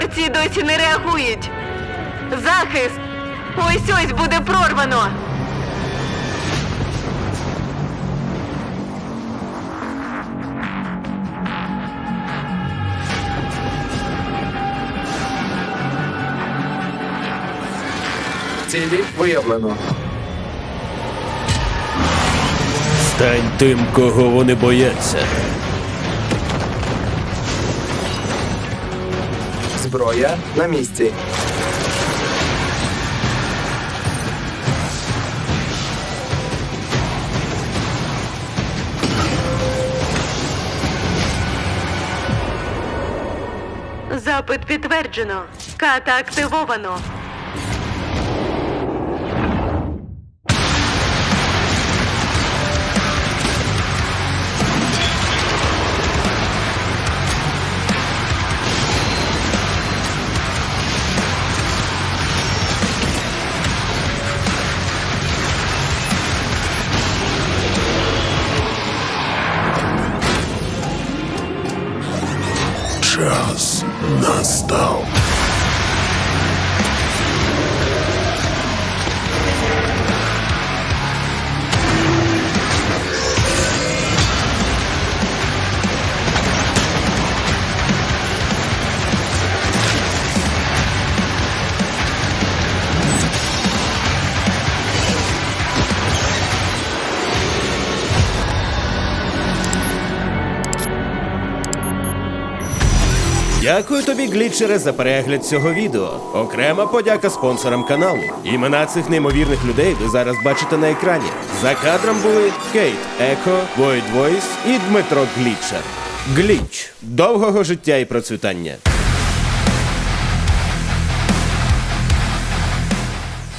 Борці досі не реагують. Захист! Ось ось буде прорвано. Цілі виявлено. Стань тим, кого вони бояться. Зброя на місці. Запит підтверджено. Ката активовано. Час настав. Дякую тобі, глітчере, за перегляд цього відео. Окрема подяка спонсорам каналу. Імена цих неймовірних людей ви зараз бачите на екрані. За кадром були Кейт Еко, Войд Войс і Дмитро Глітчер. Гліч довгого життя і процвітання.